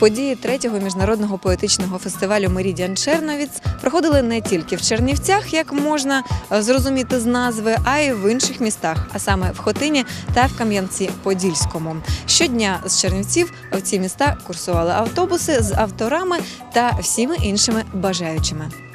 Події третього міжнародного поетичного фестивалю Мерідіан Черновіц проходили не тільки в Чернівцях, як можна е, зрозуміти з назви, а й в інших містах, а саме в Хотині та в Кам'янці-Подільському. Щодня з Чернівців в ці міста курсували автобуси з авторами та всіми іншими бажаючими.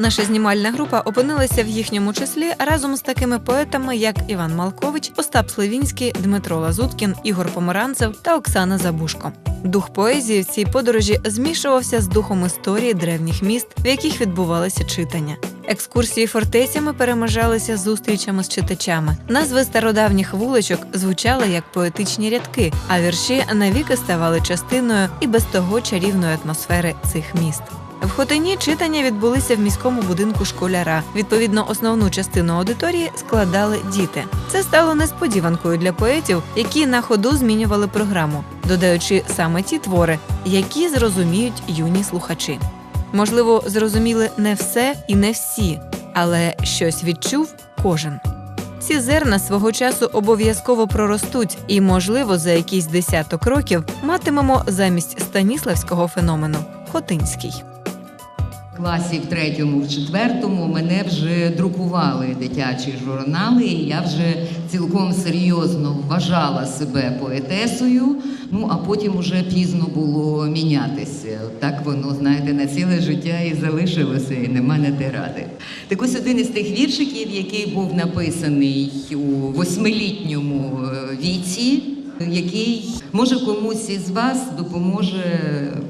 Наша знімальна група опинилася в їхньому числі разом з такими поетами, як Іван Малкович, Остап Сливінський, Дмитро Лазуткін, Ігор Помаранцев та Оксана Забушко. Дух поезії в цій подорожі змішувався з духом історії древніх міст, в яких відбувалися читання. Екскурсії фортецями перемежалися зустрічами з читачами. Назви стародавніх вуличок звучали як поетичні рядки, а вірші навіки ставали частиною і без того чарівної атмосфери цих міст. В Хотині читання відбулися в міському будинку школяра. Відповідно, основну частину аудиторії складали діти. Це стало несподіванкою для поетів, які на ходу змінювали програму, додаючи саме ті твори, які зрозуміють юні слухачі. Можливо, зрозуміли не все і не всі, але щось відчув кожен. Ці зерна свого часу обов'язково проростуть, і, можливо, за якийсь десяток років матимемо замість станіславського феномену Хотинський. Класі в третьому, в четвертому мене вже друкували дитячі журнали, і я вже цілком серйозно вважала себе поетесою. Ну а потім уже пізно було мінятися. Так воно, знаєте, на ціле життя і залишилося, і нема не де ради. Так ось один із тих віршиків, який був написаний у восьмилітньому е, віці який може комусь із вас допоможе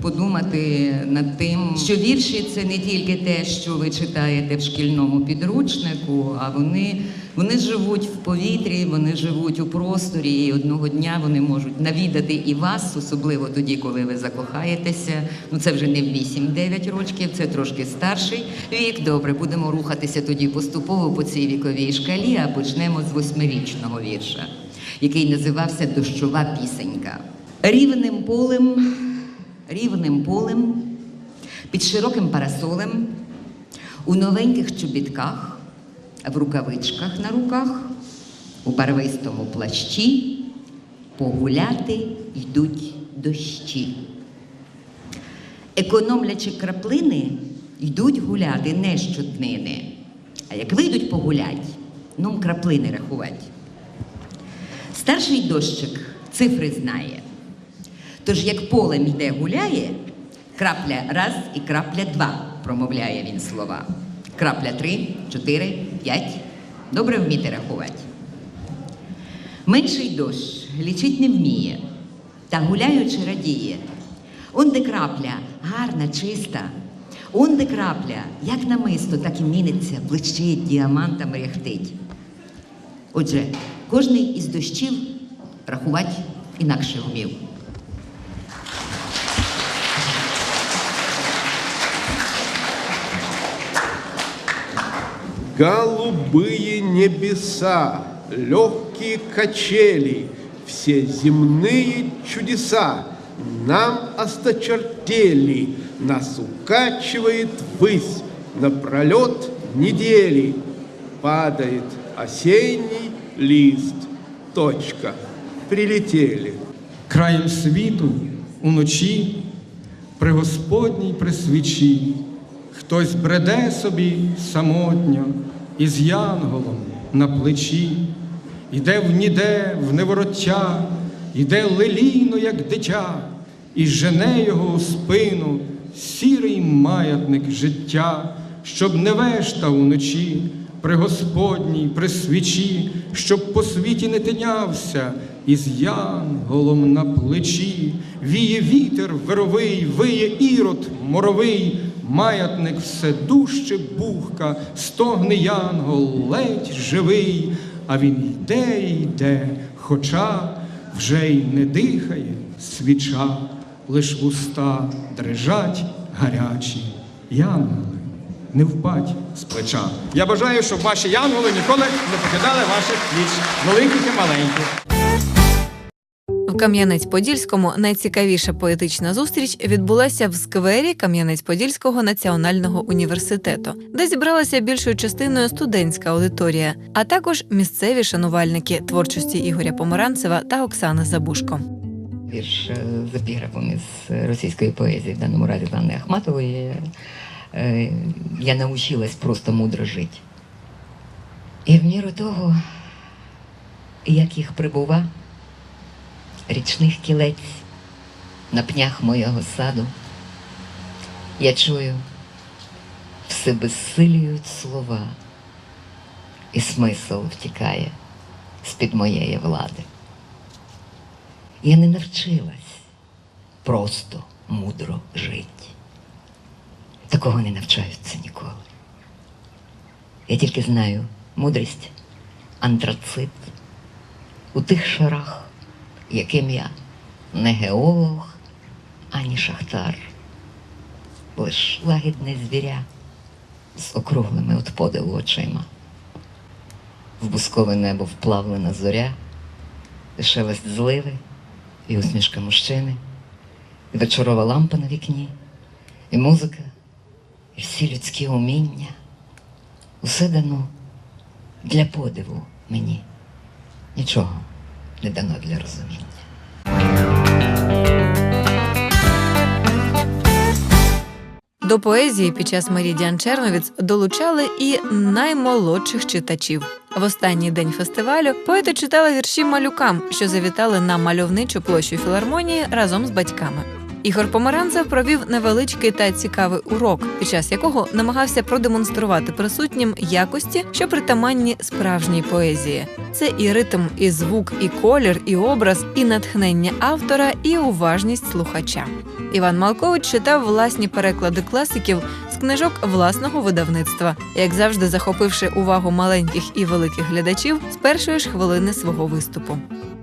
подумати над тим, що вірші це не тільки те, що ви читаєте в шкільному підручнику, а вони, вони живуть в повітрі, вони живуть у просторі, і одного дня вони можуть навідати і вас, особливо тоді, коли ви закохаєтеся. Ну це вже не в 8-9 років, це трошки старший вік. Добре, будемо рухатися тоді поступово по цій віковій шкалі, а почнемо з восьмирічного вірша який називався Дощова пісенька. Рівним полем, рівним полем, під широким парасолем, у новеньких чобітках, в рукавичках на руках, у барвистому плащі погуляти йдуть дощі. Економлячи краплини, йдуть гуляти не щоднини. А як вийдуть погулять, ну краплини рахувати. Старший дощик цифри знає. Тож як полем йде гуляє, крапля раз і крапля два, промовляє він слова. Крапля три, чотири, п'ять. Добре вміти рахувати. Менший дощ лічить не вміє, та гуляючи радіє. Он де крапля гарна, чиста. Он де крапля, як намисто, так і міниться, блищить, діамантами ряхтить. Отже, кожний із дощів рахувати інакше вмів. Голубые небеса, легкие качели, все земные чудеса нам осточертели, нас укачивает ввысь напролет недели. Падает осенний лист. Точка. Прилетели. краєм світу уночі, при Господній при свічі, хтось бреде собі самотньо із янголом на плечі, іде в ніде, в невороття, іде лелійно, як дитя, і жене його у спину сірий маятник життя, щоб не вешта уночі, при Господній, при свічі, щоб по світі не тинявся, із янголом на плечі, віє вітер вировий, виє ірод моровий, маятник все дужче бухка, стогне янгол, ледь живий, а він йде йде, хоча вже й не дихає свіча, лиш вуста дрижать гарячі янголи не впадь з плеча. Я бажаю, щоб ваші янголи ніколи не покидали ваших віч, великих і маленьких. В Кам'янець-Подільському найцікавіша поетична зустріч відбулася в сквері Кам'янець-Подільського національного університету, де зібралася більшою частиною студентська аудиторія, а також місцеві шанувальники творчості Ігоря Помаранцева та Оксани Забушко. Вірш е, з епіграфом із російської поезії, в даному разі Анни Ахматової. Е, Я научилась просто мудро жити. І в міру того, як їх прибува, річних кілець на пнях моєго саду, я чую, все безсилюють слова, і смисл втікає з-під моєї влади. Я не навчилась просто мудро жити. Такого не навчаються ніколи. Я тільки знаю мудрість, антрацит у тих шарах, яким я не геолог, ані шахтар, лиш лагідне звіря з округлими от подиву очима. В бускове небо вплавлена зоря, шелест зливи, і усмішка мужчини, і вечорова лампа на вікні, і музика, і всі людські уміння. Усе дано для подиву мені. Нічого не дано для розуміння. До поезії під час Мерідіан Черновіц долучали і наймолодших читачів. В останній день фестивалю поети читали вірші малюкам, що завітали на мальовничу площу філармонії разом з батьками. Ігор Помаранцев провів невеличкий та цікавий урок, під час якого намагався продемонструвати присутнім якості, що притаманні справжній поезії. Це і ритм, і звук, і колір, і образ, і натхнення автора, і уважність слухача. Іван Малкович читав власні переклади класиків з книжок власного видавництва, як завжди захопивши увагу маленьких і великих глядачів з першої ж хвилини свого виступу.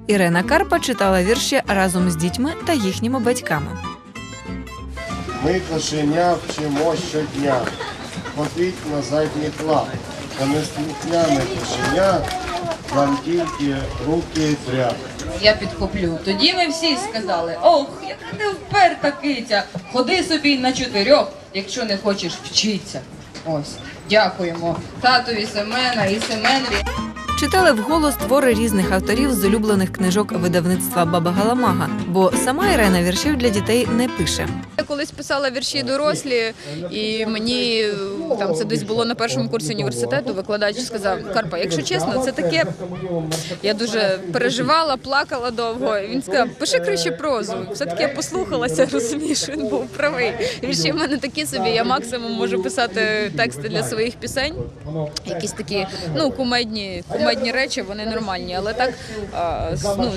Ірена Карпа читала вірші разом з дітьми та їхніми батьками. Ми кошеня вчимо щодня, ходить на задніх лап, та не слухняне кошеня, нам тільки руки тряп. Я підхоплю. Тоді ми всі сказали: ох, яка ти вперта киця, ходи собі на чотирьох, якщо не хочеш вчитися. Ось, дякуємо татові Семена і Семенові. Читали вголос твори різних авторів з улюблених книжок видавництва Баба Галамага, бо сама Ірена віршів для дітей не пише. Я колись писала вірші дорослі, і мені е, там це десь було на першому курсі університету. Викладач сказав: Карпа, якщо чесно, це таке. Я дуже переживала, плакала довго. Він сказав, пиши краще прозу. Все таки я послухалася, розумієш, він був правий. Вірші в мене такі собі. Я максимум можу писати тексти для своїх пісень. Якісь такі ну кумедні речі, вони нормальні. Але так ну,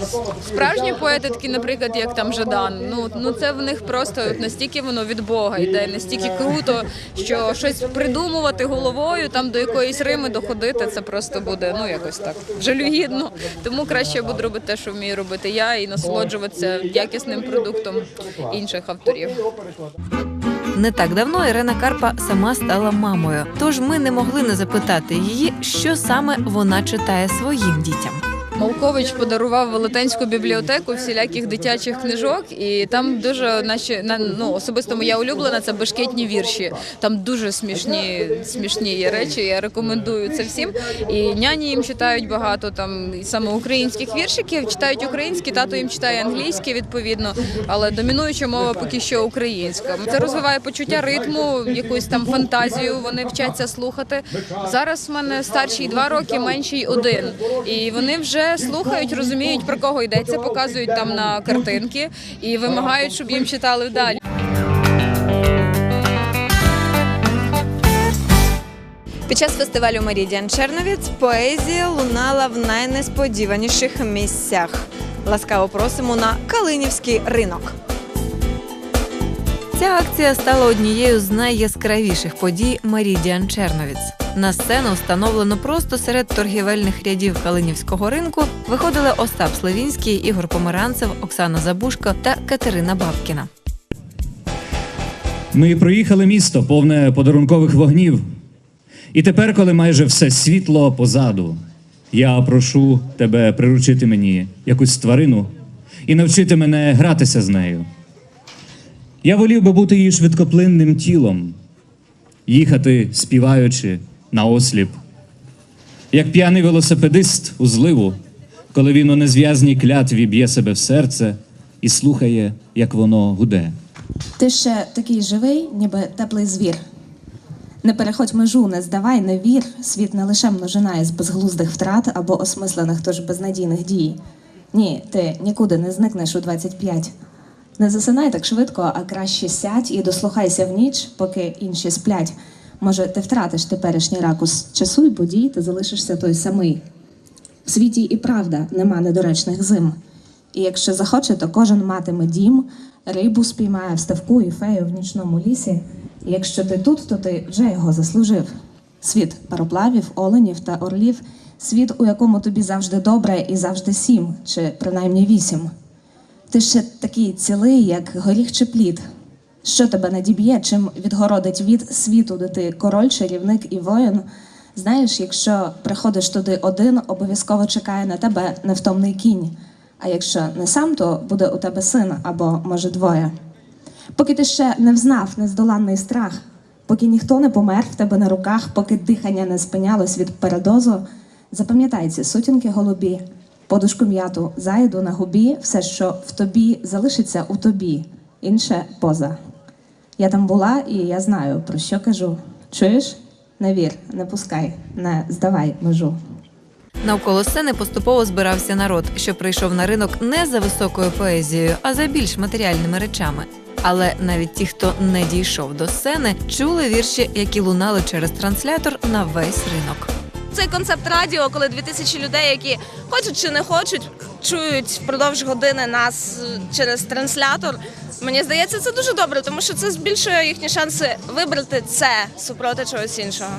справжні поети, такі, наприклад, як там Жадан, ну ну це в них просто настільки воно від Бога йде, настільки круто, що щось придумувати головою, там до якоїсь рими доходити, це просто буде ну якось так жалюгідно. Тому краще я буду робити те, що вмію робити я, і насолоджуватися якісним продуктом інших авторів. Не так давно Ірена Карпа сама стала мамою, тож ми не могли не запитати її, що саме вона читає своїм дітям. Малкович подарував велетенську бібліотеку всіляких дитячих книжок, і там дуже наші на ну особисто моя улюблена це бешкетні вірші. Там дуже смішні, смішні є речі. Я рекомендую це всім. І няні їм читають багато там і саме українських віршиків. Читають українські, тато їм читає англійські відповідно, але домінуюча мова поки що українська. Це розвиває почуття ритму, якусь там фантазію. Вони вчаться слухати. Зараз в мене старший два роки, менший один, і вони вже слухають, розуміють про кого йдеться, показують там на картинки і вимагають, щоб їм читали далі. Під час фестивалю Мерідіан Черновіць поезія лунала в найнесподіваніших місцях. Ласкаво просимо на Калинівський ринок. Ця акція стала однією з найяскравіших подій Мерідіан Черновіць. На сцену, встановлену просто серед торгівельних рядів Калинівського ринку, виходили Остап Славінський, Ігор Помаранцев, Оксана Забушко та Катерина Бабкіна. Ми проїхали місто, повне подарункових вогнів. І тепер, коли майже все світло позаду, я прошу тебе приручити мені якусь тварину і навчити мене гратися з нею. Я волів би бути її швидкоплинним тілом, їхати, співаючи на осліп, як п'яний велосипедист у зливу, коли він у незв'язній клятві б'є себе в серце, і слухає, як воно гуде. Ти ще такий живий, ніби теплий звір. Не переходь межу, не здавай, не вір. Світ не лише множина із безглуздих втрат або осмислених, тож безнадійних дій. Ні, ти нікуди не зникнеш у 25. Не засинай так швидко, а краще сядь і дослухайся в ніч, поки інші сплять. Може, ти втратиш теперішній ракус часу і подій, ти залишишся той самий. В світі і правда нема недоречних зим. І якщо захоче, то кожен матиме дім, рибу спіймає в ставку і фею в нічному лісі. І якщо ти тут, то ти вже його заслужив. Світ пароплавів, оленів та орлів, світ, у якому тобі завжди добре і завжди сім, чи принаймні вісім. Ти ще такий цілий, як горіх чи плід. Що тебе надіб'є, чим відгородить від світу, де ти король, чарівник і воїн. Знаєш, якщо приходиш туди один, обов'язково чекає на тебе невтомний кінь. А якщо не сам, то буде у тебе син або може двоє. Поки ти ще не взнав нездоланний страх, поки ніхто не помер в тебе на руках, поки дихання не спинялось від передозу, запам'ятай ці сутінки голубі, подушку м'яту, зайду на губі, все, що в тобі залишиться у тобі, інше поза. Я там була і я знаю, про що кажу. Чуєш? Не вір, не пускай, не здавай межу. Навколо сцени поступово збирався народ, що прийшов на ринок не за високою поезією, а за більш матеріальними речами. Але навіть ті, хто не дійшов до сцени, чули вірші, які лунали через транслятор на весь ринок. Цей концепт радіо, коли 2000 людей, які хочуть чи не хочуть, чують впродовж години нас е, через транслятор. Мені здається, це дуже добре, тому що це збільшує їхні шанси вибрати це супроти чогось іншого.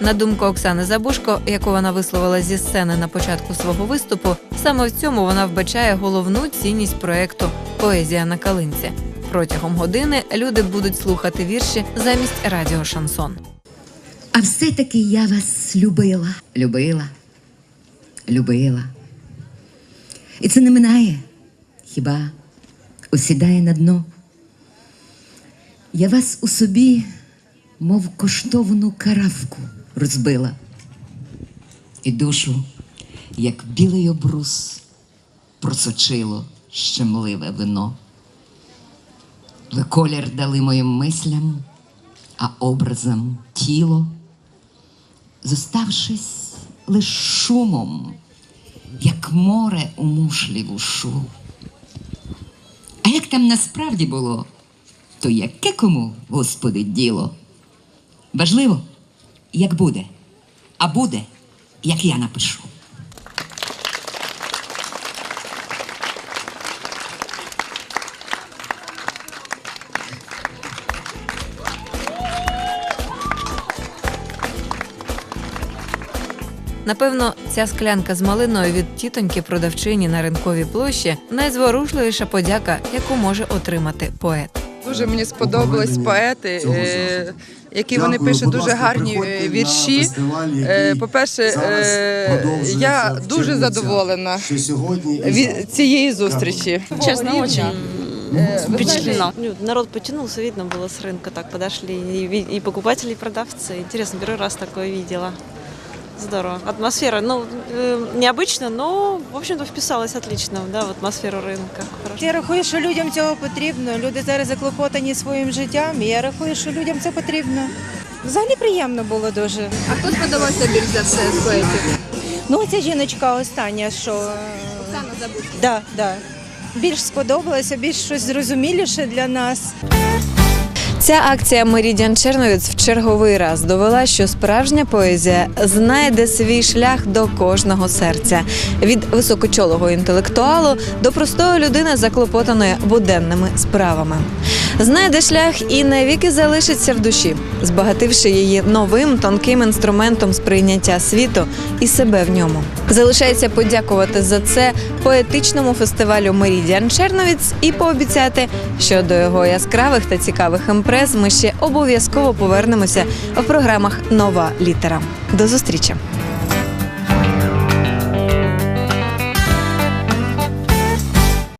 На думку Оксани Забушко, яку вона висловила зі сцени на початку свого виступу, саме в цьому вона вбачає головну цінність проекту Поезія на калинці. Протягом години люди будуть слухати вірші замість радіо Шансон. А все-таки я вас любила, любила, любила. І це не минає, хіба осідає на дно. Я вас у собі, мов коштовну каравку, розбила. І душу, як білий обрус, просочило щемливе вино. Ви колір дали моїм мислям, а образом тіло, зоставшись лиш шумом, як море у мушлі ушу. А як там насправді було, то яке кому, Господи, діло? Важливо, як буде, а буде, як я напишу. Напевно, ця склянка з малиною від тітоньки продавчині на ринковій площі найзворушливіша подяка, яку може отримати поет. Дуже мені сподобались поети, е, які вони пишуть дуже гарні е, вірші. Е, По-перше, е, я дуже задоволена від цієї зустрічі. Чесно, очень впечатлена. Ну, Народ потянулся, видно было с рынка, так подошли и, ви- и покупатели, и продавцы. Интересно, первый раз такое видела. Здорово. Атмосфера, ну, э, необычно, но, в общем-то, вписалась отлично да, в атмосферу рынка. Хорошо. Я рахую, що людям цього потрібно. Люди зараз заклопотані своїм життям. І я рахую, що людям це потрібно. Взагалі приємно було дуже. А хто сподобався більш за все з поетів? Ну, ця жіночка остання, що Оксана Забушко. да, да. більш сподобалося, більш щось зрозуміліше для нас. Ця акція Мерідіан Черновіц в черговий раз довела, що справжня поезія знайде свій шлях до кожного серця від високочолого інтелектуалу до простої людини, заклопотаної буденними справами. Знайде шлях і навіки залишиться в душі, збагативши її новим тонким інструментом сприйняття світу і себе в ньому. Залишається подякувати за це поетичному фестивалю Мерідіан Черновіц і пообіцяти, що до його яскравих та цікавих імпрез ми ще обов'язково повернемося в програмах Нова літера. До зустрічі!